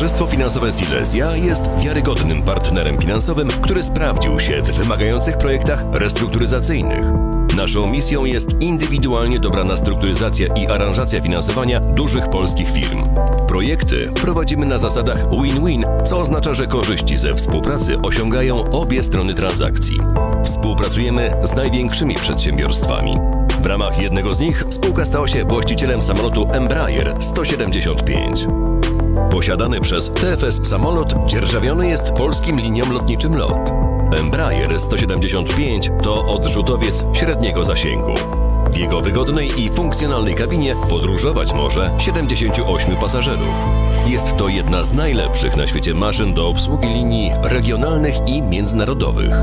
Towarzystwo Finansowe Silesia jest wiarygodnym partnerem finansowym, który sprawdził się w wymagających projektach restrukturyzacyjnych. Naszą misją jest indywidualnie dobrana strukturyzacja i aranżacja finansowania dużych polskich firm. Projekty prowadzimy na zasadach win-win, co oznacza, że korzyści ze współpracy osiągają obie strony transakcji. Współpracujemy z największymi przedsiębiorstwami. W ramach jednego z nich spółka stała się właścicielem samolotu Embraer 175. Posiadany przez TFS samolot dzierżawiony jest polskim liniom lotniczym LOT. Embraer 175 to odrzutowiec średniego zasięgu. W jego wygodnej i funkcjonalnej kabinie podróżować może 78 pasażerów. Jest to jedna z najlepszych na świecie maszyn do obsługi linii regionalnych i międzynarodowych.